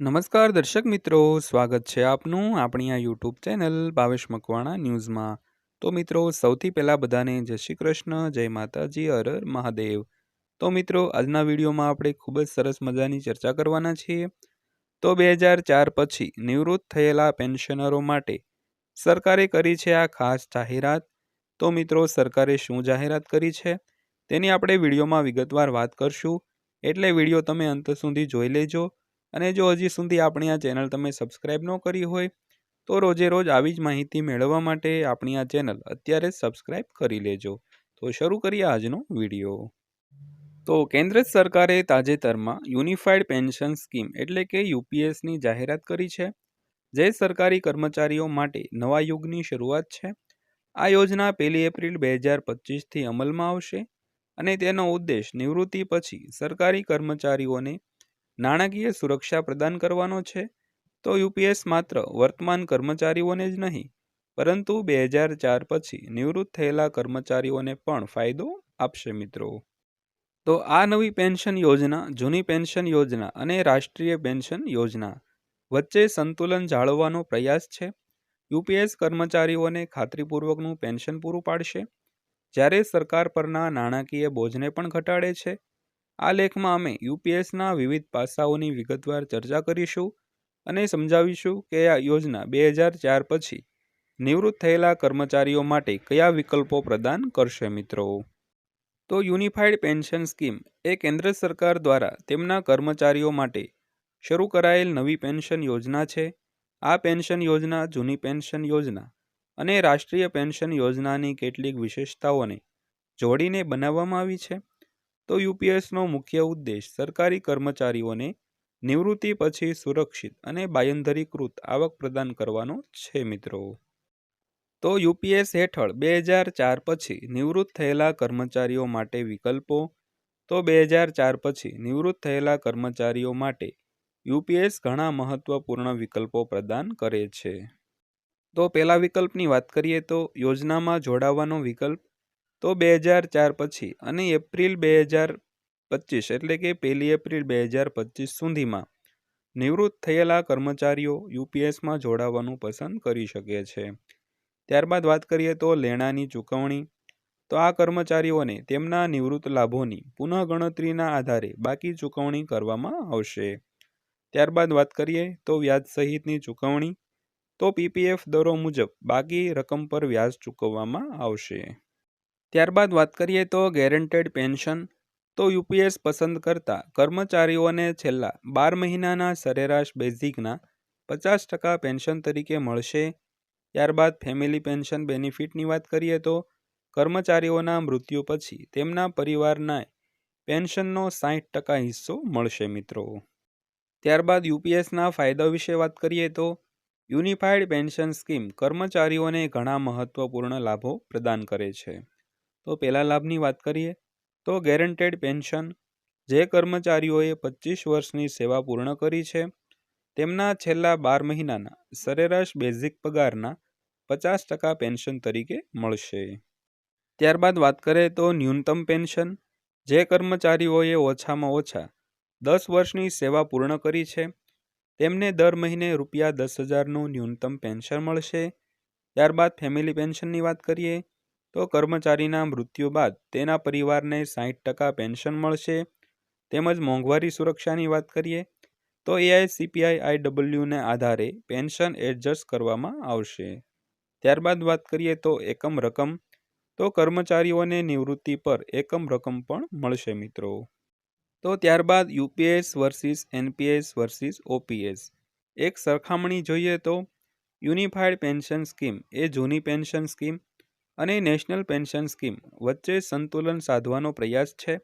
નમસ્કાર દર્શક મિત્રો, સ્વાગત છે આપનું આપણી આ યુટ્યુબ ચેનલ ભાવેશ મકવાણા ન્યૂઝમાં. તો મિત્રો, સૌથી પહેલાં બધાને જય શ્રી કૃષ્ણ, જય માતાજી હર મહાદેવ. તો મિત્રો, આજના વિડીયોમાં આપણે ખૂબ જ સરસ મજાની ચર્ચા કરવાના છીએ. તો બે હજાર ચાર પછી નિવૃત્ત થયેલા પેન્શનરો માટે સરકારે કરી છે આ ખાસ જાહેરાત. તો મિત્રો, સરકારે શું જાહેરાત કરી છે? તેની આપણે વિડીયોમાં વિગતવાર વાત કરશું. એટલે વીડિયો તમે અંત સુધી જોઈ લેજો. અને જો હજી સુધી આપણી આ ચેનલ તમે સબસ્ક્રાઈબ ન કરી હોય, તો રોજે રોજ આવી જ માહિતી મેળવવા માટે આપણી આ ચેનલ અત્યારે સબસ્ક્રાઈબ કરી લેજો. તો શરૂ કરીએ આજનો વીડિયો. તો કેન્દ્ર સરકારે તાજેતરમાં યુનિફાઈડ પેન્શન સ્કીમ એટલે કે યુપીએસની જાહેરાત કરી છે. જે સરકારી કર્મચારીઓ માટે નવા યુગની શરૂઆત છે. આ યોજના પહેલી એપ્રિલ બે હજાર પચીસથી અમલમાં આવશે અને તેનો ઉદ્દેશ નિવૃત્તિ પછી સરકારી કર્મચારીઓને નાણાકીય સુરક્ષા પ્રદાન કરવાનો છે, તો યુપીએસ માત્ર વર્તમાન કર્મચારીઓને જ નહીં, પરંતુ બે હજાર ચાર પછી નિવૃત્ત થયેલા કર્મચારીઓને પણ ફાયદો આપશે મિત્રો. તો આ નવી પેન્શન યોજના, જૂની પેન્શન યોજના અને રાષ્ટ્રીય પેન્શન યોજના વચ્ચે સંતુલન જાળવવાનો પ્રયાસ છે. યુપીએસ કર્મચારીઓને ખાતરીપૂર્વકનું પેન્શન પૂરું પાડશે. જ્યારે સરકાર પરના નાણાકીય બોજને પણ ઘટાડે છે આ લેખમાં અમે યુપીએસના વિવિધ પાસાઓની વિગતવાર ચર્ચા કરીશું અને સમજાવીશું કે આ યોજના બે હજાર ચાર પછી નિવૃત્ત થયેલા કર્મચારીઓ માટે કયા વિકલ્પો પ્રદાન કરશે મિત્રો? તો યુનિફાઈડ પેન્શન સ્કીમ એ કેન્દ્ર સરકાર દ્વારા તેમના કર્મચારીઓ માટે શરૂ કરાયેલ નવી પેન્શન યોજના છે. આ પેન્શન યોજના જૂની પેન્શન યોજના અને રાષ્ટ્રીય પેન્શન યોજનાની કેટલીક વિશેષતાઓને જોડીને બનાવવામાં આવી છે. તો યુપીએસનો મુખ્ય ઉદ્દેશ સરકારી કર્મચારીઓને નિવૃત્તિ પછી સુરક્ષિત અને બાયંધરીકૃત આવક પ્રદાન કરવાનો છે મિત્રો. તો યુપીએસ હેઠળ બે હજાર ચાર પછી નિવૃત્ત થયેલા કર્મચારીઓ માટે વિકલ્પો. તો બે હજાર ચાર પછી નિવૃત્ત થયેલા કર્મચારીઓ માટે યુપીએસ ઘણા મહત્વપૂર્ણ વિકલ્પો પ્રદાન કરે છે. તો પહેલા વિકલ્પની વાત કરીએ તો યોજનામાં જોડાવાનો વિકલ્પ તો બે હજાર ચાર પછી અને એપ્રિલ બે હજાર પચીસ એટલે કે પહેલી એપ્રિલ બે હજાર પચીસ સુધીમાં નિવૃત્ત થયેલા કર્મચારીઓ યુપીએસમાં જોડાવાનું પસંદ કરી શકે છે. ત્યારબાદ વાત કરીએ તો લેણાની ચૂકવણી. તો આ કર્મચારીઓને તેમના નિવૃત્ત લાભોની પુનઃગણતરીના આધારે બાકી ચૂકવણી કરવામાં આવશે. ત્યારબાદ વાત કરીએ તો વ્યાજ સહિતની ચૂકવણી. તો પીપીએફ દરો મુજબ બાકી રકમ પર વ્યાજ ચૂકવવામાં આવશે. ત્યારબાદ વાત કરીએ તો ગેરંટેડ પેન્શન તો યુપીએસ પસંદ કરતા કર્મચારીઓને છેલ્લા બાર મહિનાના સરેરાશ બેઝિકના પચાસ ટકા પેન્શન તરીકે મળશે. ત્યારબાદ ફેમિલી પેન્શન બેનિફિટની વાત કરીએ તો કર્મચારીઓના મૃત્યુ પછી તેમના પરિવારના પેન્શનનો સાહીઠ ટકા હિસ્સો મળશે મિત્રો. ત્યારબાદ યુપીએસના ફાયદા વિશે વાત કરીએ તો યુનિફાઈડ પેન્શન સ્કીમ કર્મચારીઓને ઘણા મહત્વપૂર્ણ લાભો પ્રદાન કરે છે. તો પહેલા લાભની વાત કરીએ તો ગેરંટેડ પેન્શન જે કર્મચારીઓએ પચીસ વર્ષની સેવા પૂર્ણ કરી છે, તેમના છેલ્લા બાર મહિનાના સરેરાશ બેઝિક પગારના પચાસ ટકા પેન્શન તરીકે મળશે. ત્યારબાદ વાત કરીએ તો ન્યૂનતમ પેન્શન જે કર્મચારીઓએ ઓછામાં ઓછા દસ વર્ષની સેવા પૂર્ણ કરી છે, તેમને દર મહિને રૂપિયા દસ હજારનું ન્યૂનતમ પેન્શન મળશે. ત્યારબાદ ફેમિલી પેન્શનની વાત કરીએ તો કર્મચારીના મૃત્યુ બાદ તેના પરિવારને સાહીઠ ટકા પેન્શન મળશે. તેમજ મોંઘવારી સુરક્ષાની વાત કરીએ, તો એઆઈ સીપીઆઈ આઈડબલ્યુને આધારે પેન્શન એડજસ્ટ કરવામાં આવશે. ત્યારબાદ વાત કરીએ તો એકમ રકમ, તો કર્મચારીઓને નિવૃત્તિ પર એકમ રકમ પણ મળશે મિત્રો. તો ત્યારબાદ UPS versus NPS versus OPS. એક સરખામણી જોઈએ તો યુનિફાઈડ પેન્શન સ્કીમ એ જૂની પેન્શન સ્કીમ અને નેશનલ પેન્શન સ્કીમ વચ્ચે સંતુલન સાધવાનો પ્રયાસ છે.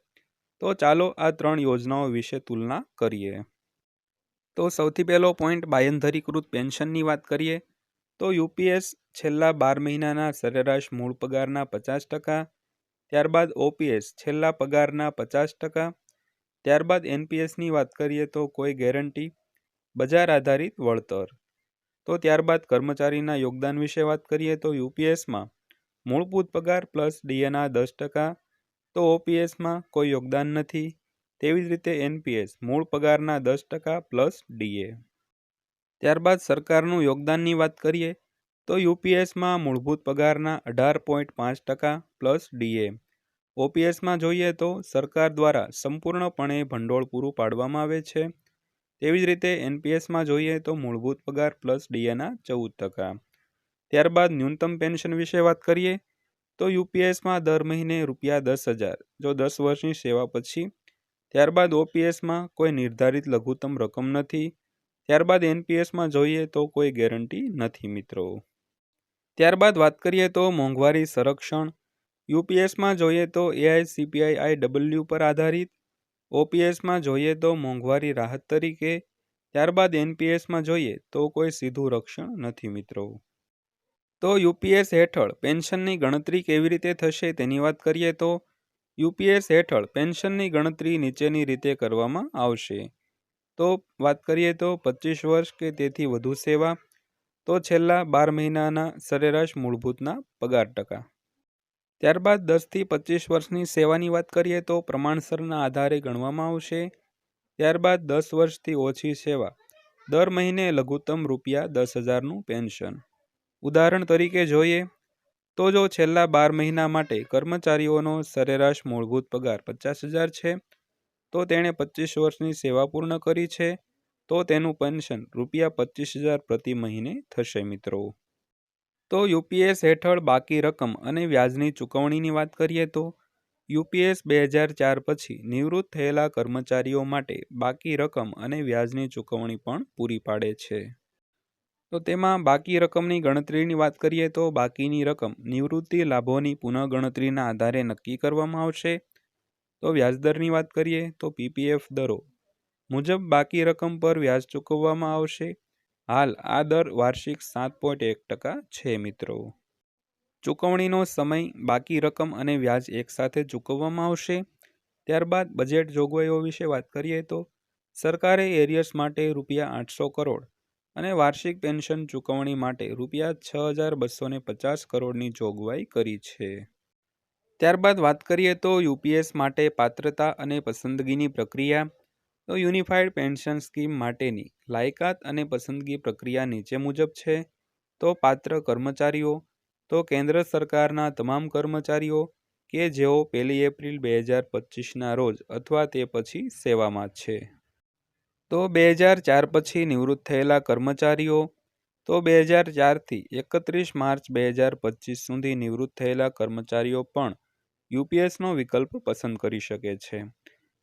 તો ચાલો આ ત્રણ યોજનાઓ વિશે તુલના કરીએ. તો સૌથી પહેલો પોઈન્ટ બાયંધરીકૃત પેન્શનની વાત કરીએ. તો યુપીએસ છેલ્લા બાર મહિનાના સરેરાશ મૂળ પગારના પચાસ ટકા, ત્યારબાદ ઓપીએસ છેલ્લા પગારના પચાસ ટકા, ત્યારબાદ એનપીએસની વાત કરીએ તો કોઈ ગેરંટી, બજાર આધારિત વળતર. તો ત્યારબાદ કર્મચારીના યોગદાન વિશે વાત કરીએ તો યુપીએસમાં મૂળભૂત પગાર પ્લસ ડીએના દસ ટકા, તો ઓપીએસમાં કોઈ યોગદાન નથી. તેવી જ રીતે એનપીએસ મૂળ પગારના દસ ટકા પ્લસ ડીએ. ત્યારબાદ સરકારનું યોગદાનની વાત કરીએ, તો યુપીએસમાં મૂળભૂત પગારના અઢાર પોઈન્ટ પાંચ ટકા પ્લસ ડીએ. ઓપીએસમાં જોઈએ તો સરકાર દ્વારા સંપૂર્ણપણે ભંડોળ પૂરું પાડવામાં આવે છે. તેવી જ રીતે એનપીએસમાં જોઈએ તો મૂળભૂત પગાર પ્લસ ડીએના ચૌદ ટકા. ત્યારબાદ ન્યૂનતમ પેન્શન વિશે વાત કરીએ, તો યુપીએસમાં દર મહિને રૂપિયા દસ હજાર, જો દસ વર્ષની સેવા પછી. ત્યારબાદ ઓપીએસમાં કોઈ નિર્ધારિત લઘુત્તમ રકમ નથી. ત્યારબાદ એનપીએસમાં જોઈએ તો કોઈ ગેરંટી નથી મિત્રો. ત્યારબાદ વાત કરીએ તો મોંઘવારી સંરક્ષણ. યુપીએસમાં જોઈએ તો એઆઈસીપીઆઈ આઈ ડબલ્યુ પર આધારિત. ઓપીએસમાં જોઈએ તો મોંઘવારી રાહત તરીકે. ત્યારબાદ એનપીએસમાં જોઈએ તો કોઈ સીધું રક્ષણ નથી મિત્રો. તો યુપીએસ હેઠળ પેન્શનની ગણતરી કેવી રીતે થશે તેની વાત કરીએ તો યુપીએસ હેઠળ પેન્શનની ગણતરી નીચેની રીતે કરવામાં આવશે. તો વાત કરીએ તો પચીસ વર્ષ કે તેથી વધુ સેવા, તો છેલ્લા બાર મહિનાના સરેરાશ મૂળભૂતના પગાર ટકા. ત્યારબાદ દસથી પચીસ વર્ષની સેવાની વાત કરીએ તો પ્રમાણસરના આધારે ગણવામાં આવશે. ત્યારબાદ દસ વર્ષથી ઓછી સેવા, દર મહિને લઘુત્તમ રૂપિયા દસ હજારનું પેન્શન. ઉદાહરણ તરીકે જોઈએ તો જો છેલ્લા બાર મહિના માટે કર્મચારીઓનો સરેરાશ મૂળભૂત પગાર પચાસ હજાર છે, તો તેણે પચીસ વર્ષની સેવા પૂર્ણ કરી છે, તો તેનું પેન્શન રૂપિયા પચીસ હજાર પ્રતિ મહિને થશે મિત્રો. તો યુપીએસ હેઠળ બાકી રકમ અને વ્યાજની ચૂકવણીની વાત કરીએ તો, યુપીએસ બે હજાર ચાર પછી નિવૃત્ત થયેલા કર્મચારીઓ માટે બાકી રકમ અને વ્યાજની ચૂકવણી પણ પૂરી પાડે છે. તો તેમાં બાકી રકમની ગણતરીની વાત કરીએ તો બાકીની રકમ નિવૃત્તિ લાભોની પુનઃગણતરીના આધારે નક્કી કરવામાં આવશે. તો વ્યાજદરની વાત કરીએ તો પીપીએફ દરો મુજબ બાકી રકમ પર વ્યાજ ચૂકવવામાં આવશે. હાલ આ દર વાર્ષિક સાત પોઈન્ટ એક ટકા છે મિત્રો. ચૂકવણીનો સમય બાકી રકમ અને વ્યાજ એકસાથે ચૂકવવામાં આવશે. ત્યારબાદ બજેટ જોગવાઈઓ વિશે વાત કરીએ તો સરકારે એરિયર્સ માટે રૂપિયા આઠસો કરોડ અને વાર્ષિક પેન્શન ચૂકવણી માટે રૂપિયા છ હજાર બસો પચાસ કરોડની જોગવાઈ કરી છે. ત્યારબાદ વાત કરીએ તો યુપીએસ માટે પાત્રતા અને પસંદગીની પ્રક્રિયા. તો યુનિફાઈડ પેન્શન સ્કીમ માટેની લાયકાત અને પસંદગી પ્રક્રિયા નીચે મુજબ છે. તો પાત્ર કર્મચારીઓ, તો કેન્દ્ર સરકારના તમામ કર્મચારીઓ કે જેઓ પહેલી એપ્રિલ બે હજાર પચીસના રોજ અથવા તે પછી સેવામાં છે. તો બે હજાર ચાર પછી નિવૃત્ત થયેલા કર્મચારીઓ, તો બે હજાર ચારથી એકત્રીસ માર્ચ બે હજાર પચીસ સુધી નિવૃત્ત થયેલા કર્મચારીઓ પણ યુપીએસનો વિકલ્પ પસંદ કરી શકે છે.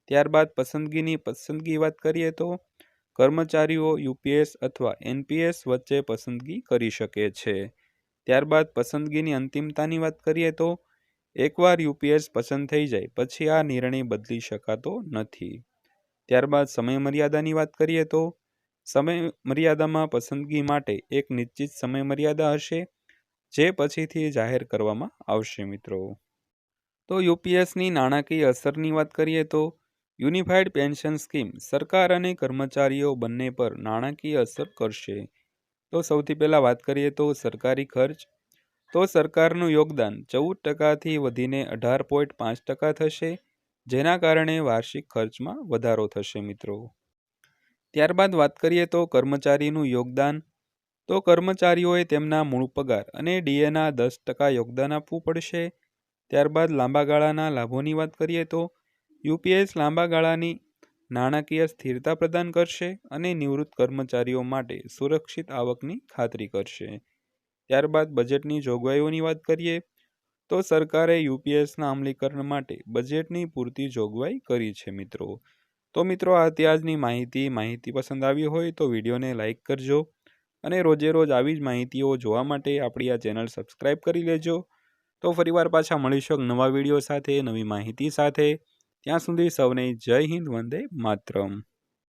ત્યારબાદ પસંદગીની પસંદગી વાત કરીએ તો, કર્મચારીઓ યુપીએસ અથવા એનપીએસ વચ્ચે પસંદગી કરી શકે છે. ત્યારબાદ પસંદગીની અંતિમતાની વાત કરીએ તો, એકવાર યુપીએસ પસંદ થઈ જાય, પછી આ નિર્ણય બદલી શકાતો નથી. ત્યારબાદ સમય મર્યાદાની વાત કરીએ તો સમય મર્યાદામાં પસંદગી માટે એક નિશ્ચિત સમય મર્યાદા હશે, જે પછીથી જાહેર કરવામાં આવશે મિત્રો. તો યુપીએસની નાણાકીય અસરની વાત કરીએ તો યુનિફાઈડ પેન્શન સ્કીમ સરકાર અને કર્મચારીઓ બંને પર નાણાકીય અસર કરશે. તો સૌથી પહેલાં વાત કરીએ તો સરકારી ખર્ચ. તો સરકારનું યોગદાન ચૌદ ટકાથી વધીને અઢાર પોઈન્ટ પાંચ ટકા થશે. જેના કારણે વાર્ષિક ખર્ચમાં વધારો થશે મિત્રો. ત્યારબાદ વાત કરીએ તો કર્મચારીનું યોગદાન. તો કર્મચારીઓએ તેમના મૂળ પગાર અને ડીએના દસ ટકા યોગદાન આપવું પડશે. ત્યારબાદ લાંબા ગાળાના લાભોની વાત કરીએ તો યુપીએસ લાંબા ગાળાની નાણાકીય સ્થિરતા પ્રદાન કરશે અને નિવૃત્ત કર્મચારીઓ માટે સુરક્ષિત આવકની ખાતરી કરશે. ત્યારબાદ બજેટની જોગવાઈઓની વાત કરીએ તો સરકારે યુપીએસના અમલીકરણ માટે બજેટની પૂરતી જોગવાઈ કરી છે મિત્રો. તો મિત્રો, આ ત્યાજની માહિતી માહિતી પસંદ આવી હોય તો વિડીયોને લાઇક કરજો અને રોજે રોજ આવી જ માહિતીઓ જોવા માટે આપણી આ ચેનલ સબસ્ક્રાઈબ કરી લેજો. તો ફરીવાર પાછા મળીશું નવા વીડિયો સાથે, નવી માહિતી સાથે. ત્યાં સુધી સૌને જય હિન્દ, વંદે માતરમ.